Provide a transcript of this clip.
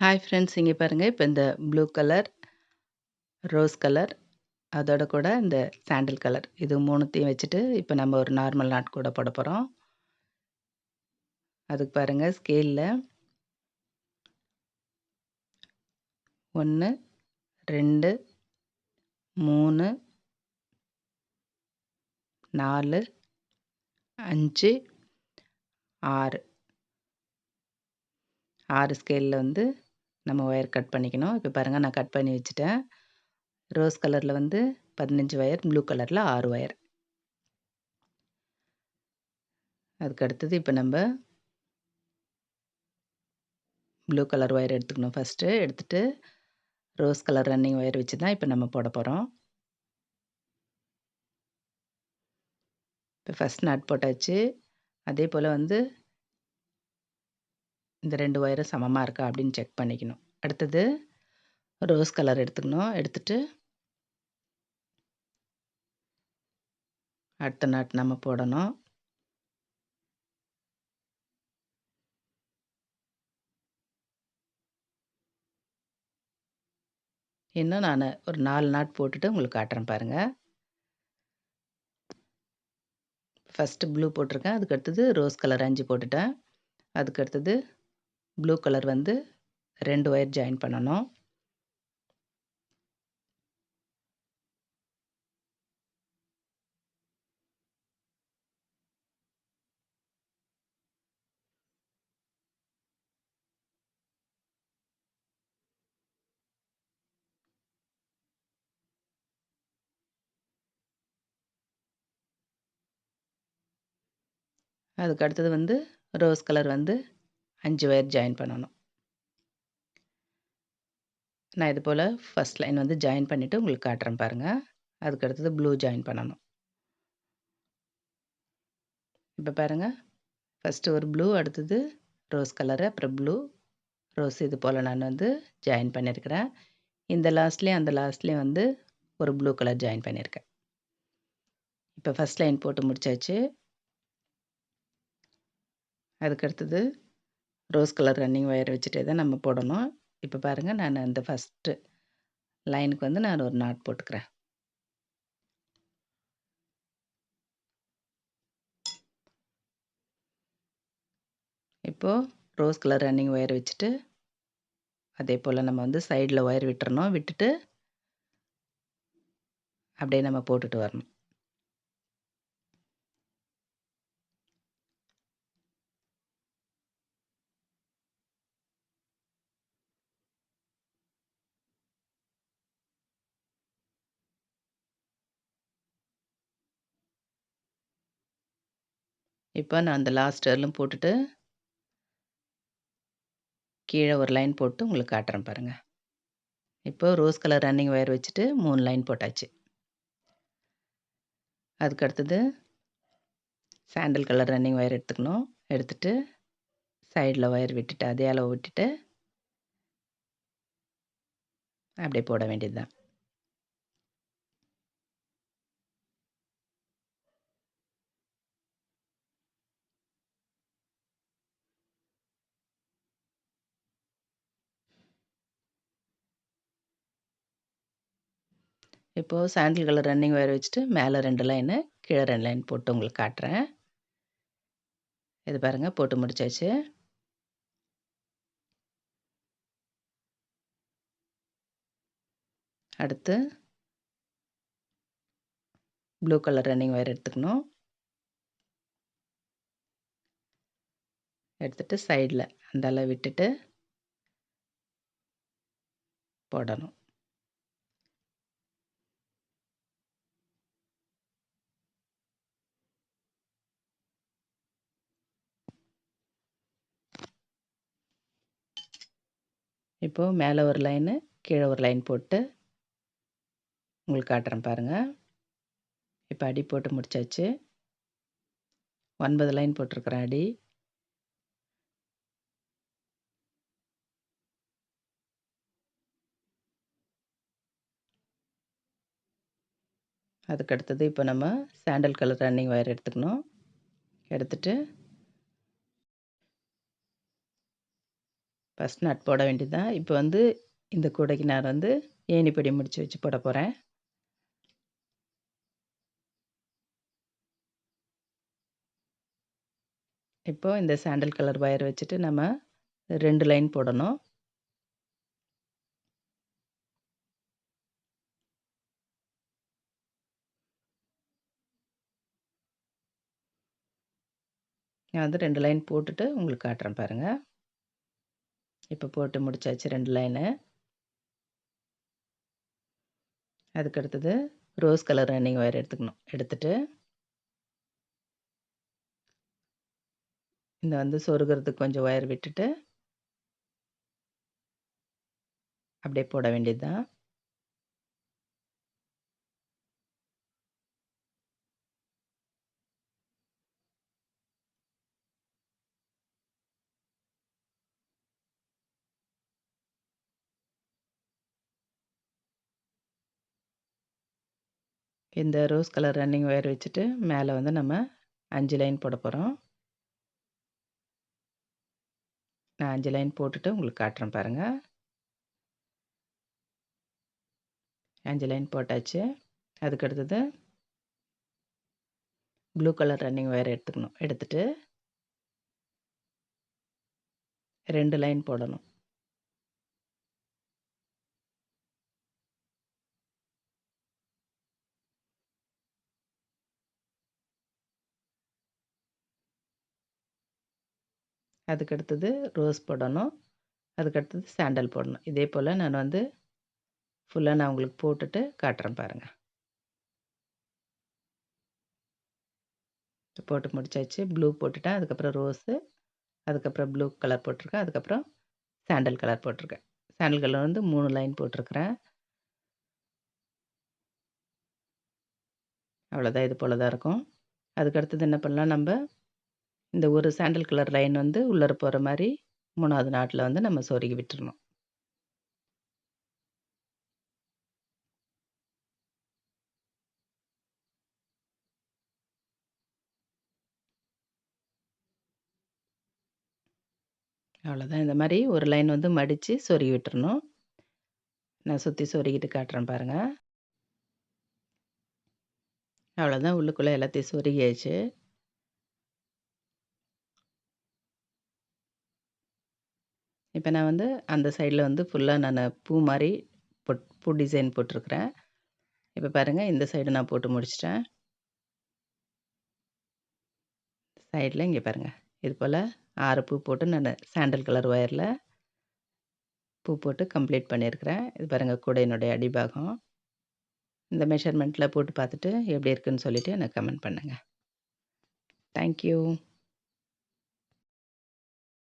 Hi friends இங்கே பாருங்கள் இப்போ இந்த ப்ளூ கலர் ரோஸ் கலர் அதோட கூட இந்த சாண்டில் கலர் இது மூணுத்தையும் வச்சுட்டு இப்போ நம்ம ஒரு நார்மல் நாட் கூட போட போகிறோம் அதுக்கு பாருங்கள் ஸ்கேலில் ஒன்று ரெண்டு மூணு நாலு அஞ்சு ஆறு. ஆறு ஸ்கேலில் வந்து நம்ம ஒயர் கட் பண்ணிக்கணும். இப்போ பாருங்கள் நான் கட் பண்ணி வச்சுட்டேன். ரோஸ் கலரில் வந்து பதினஞ்சு ஒயர் ப்ளூ கலரில் ஆறு ஒயர் அதுக்கு அடுத்தது இப்போ நம்ம ப்ளூ கலர் ஒயர் எடுத்துக்கணும். ஃபஸ்ட்டு எடுத்துகிட்டு ரோஸ் கலர் ரன்னிங் ஒயர் வச்சு தான் இப்போ நம்ம போட போகிறோம் இப்போ ஃபஸ்ட் நாட் போட்டாச்சு. அதே போல் வந்து இந்த ரெண்டு ஒயரும் சமமாக இருக்கா அப்படின்னு செக் பண்ணிக்கணும். அடுத்தது ரோஸ் கலர் எடுத்துக்கணும். எடுத்துட்டு அடுத்த நாட் நம்ம போடணும். இன்னும் நான் ஒரு நாலு நாட் போட்டுட்டு உங்களுக்கு காட்டுறேன் பாருங்கள் ஃபஸ்ட்டு ப்ளூ போட்டிருக்கேன். அதுக்கு அடுத்தது ரோஸ் கலர் அஞ்சு போட்டுட்டேன். அதுக்கு அடுத்தது ப்ளூ கலர் வந்து ரெண்டு ஒயர் ஜாயின் பண்ணணும். அதுக்கு அடுத்தது வந்து ரோஸ் கலர் வந்து அஞ்சு ஒயர் ஜாயின் பண்ணணும். நான் இது போல் ஃபஸ்ட் லைன் வந்து ஜாயின் பண்ணிவிட்டு உங்களுக்கு காட்டுறேன் பாருங்கள் அதுக்கு அடுத்தது ப்ளூ ஜாயின் பண்ணணும். இப்போ பாருங்கள் ஃபஸ்ட்டு ஒரு ப்ளூ அடுத்தது ரோஸ் கலரு அப்புறம் ப்ளூ ரோஸ் இது போல் நான் வந்து ஜாயின் பண்ணியிருக்கிறேன் இந்த லாஸ்ட்லேயும் அந்த லாஸ்ட்லேயும் வந்து ஒரு ப்ளூ கலர் ஜாயின் பண்ணியிருக்கேன் இப்போ ஃபஸ்ட் லைன் போட்டு முடித்தாச்சு அதுக்கடுத்தது ரோஸ் கலர் ரன்னிங் ஒயர் வச்சுட்டே தான் நம்ம போடணும். இப்போ பாருங்கள் நான் அந்த ஃபஸ்ட்டு லைனுக்கு வந்து நான் ஒரு நாட் போட்டுக்கிறேன். இப்போது ரோஸ் கலர் ரன்னிங் ஒயர் வச்சுட்டு அதே போல் நம்ம வந்து சைடில் ஒயர் விட்டுறணும். விட்டுட்டு அப்படியே நம்ம போட்டுட்டு வரணும். இப்போ நான் அந்த லாஸ்ட் வரலும் போட்டுட்டு கீழே ஒரு லைன் போட்டு உங்களுக்கு காட்டுறேன் பாருங்கள் இப்போ ரோஸ் கலர் ரன்னிங் ஒயர் வச்சுட்டு மூணு லைன் போட்டாச்சு. அதுக்கு அடுத்தது சாண்டல் கலர் ரன்னிங் ஒயர் எடுத்துக்கணும். எடுத்துட்டு சைடில் ஒயர் விட்டுட்டு அதே அளவு விட்டுட்டு அப்படியே போட வேண்டியது தான் இப்போது சாண்டில் கலர் ரன்னிங் ஒயர் வச்சுட்டு மேலே ரெண்டு லைனு கீழே ரெண்டு லைன் போட்டு உங்களுக்கு காட்டுறேன். இது பாருங்கள் போட்டு முடிச்சாச்சு. அடுத்து ப்ளூ கலர் ரன்னிங் ஒயர் எடுத்துக்கணும். எடுத்துட்டு சைடில் அந்த அளவு விட்டுட்டு போடணும். இப்போது மேலே ஒரு லைனு கீழே ஒரு லைன் போட்டு உங்களுக்கு காட்டுறேன் பாருங்கள் இப்போ அடி போட்டு முடிச்சாச்சு. ஒன்பது லைன் போட்டிருக்கிறேன் அடி. அதுக்கு அடுத்தது இப்போ நம்ம சாண்டல் கலர் ரன்னிங் ஒயர் எடுத்துக்கணும். எடுத்துகிட்டு ஃபஸ்ட் நட் போட வேண்டியது தான் இப்போ வந்து இந்த கூடைக்கு நான் வந்து ஏணிப்படி முடித்து வச்சு போட போகிறேன் இப்போ இந்த சாண்டல் கலர் வயர் வச்சுட்டு நம்ம ரெண்டு லைன் போடணும். நான் வந்து ரெண்டு லைன் போட்டுட்டு உங்களுக்கு காட்டுறேன் பாருங்கள் இப்போ போட்டு முடிச்சாச்சு ரெண்டு லைனு அதுக்கு அடுத்தது ரோஸ் கலர் ரன்னிங் ஒயர் எடுத்துக்கணும். எடுத்துட்டு இந்த வந்து சொருகிறதுக்கு கொஞ்சம் ஒயர் விட்டுட்டு அப்படியே போட வேண்டியது தான் இந்த ரோஸ் கலர் ரன்னிங் ஒயர் வச்சுட்டு மேலே வந்து நம்ம அஞ்சு லைன் போட போகிறோம் நான் அஞ்சு லைன் போட்டுட்டு உங்களுக்கு காட்டுறேன் பாருங்கள் அஞ்சு லைன் போட்டாச்சு. அதுக்கு அடுத்தது ப்ளூ கலர் ரன்னிங் ஒயர் எடுத்துக்கணும். எடுத்துகிட்டு ரெண்டு லைன் போடணும். அதுக்கு அடுத்தது ரோஸ் போடணும். அதுக்கு அடுத்தது சாண்டல் போடணும். இதே போல் நான் வந்து ஃபுல்லாக நான் உங்களுக்கு போட்டுட்டு காட்டுறேன் பாருங்கள் போட்டு முடிச்சாச்சு. ப்ளூ போட்டுட்டேன். அதுக்கப்புறம் ரோஸு. அதுக்கப்புறம் ப்ளூ கலர் போட்டிருக்கேன். அதுக்கப்புறம் சாண்டல் கலர் போட்டிருக்கேன். சாண்டல் கலர் வந்து மூணு லைன் போட்டிருக்கிறேன். அவ்வளோதான் இது போல் தான் இருக்கும் அதுக்கடுத்தது என்ன பண்ணலாம் நம்ம இந்த ஒரு சாண்டல் கலர் லைன் வந்து உள்ளர போகிற மாதிரி மூணாவது நாட்டில் வந்து நம்ம சொருகி விட்டுறணும். அவ்வளோதான் இந்த மாதிரி ஒரு லைன் வந்து மடித்து சொருகி விட்டுறணும். நான் சுற்றி சொருகிட்டு காட்டுறேன் பாருங்கள் அவ்வளோதான் உள்ளுக்குள்ளே எல்லாத்தையும் சொருகியாச்சு. இப்போ நான் வந்து அந்த சைடில் வந்து ஃபுல்லாக நான் பூ மாதிரி பொட் பூ டிசைன் போட்டிருக்கிறேன். இப்போ பாருங்கள் இந்த சைடு நான் போட்டு முடிச்சிட்டேன். சைடில் இங்கே பாருங்கள் இது போல் ஆறு பூ போட்டு நான் சாண்டல் கலர் ஒயரில் பூ போட்டு கம்ப்ளீட் பண்ணியிருக்கிறேன். இது பாருங்கள் கூடையினுடைய அடிபாகம். இந்த மெஷர்மெண்ட்டில் போட்டு பார்த்துட்டு எப்படி இருக்குன்னு சொல்லிவிட்டு எனக்கு கமெண்ட் பண்ணுங்கள் தேங்க்யூ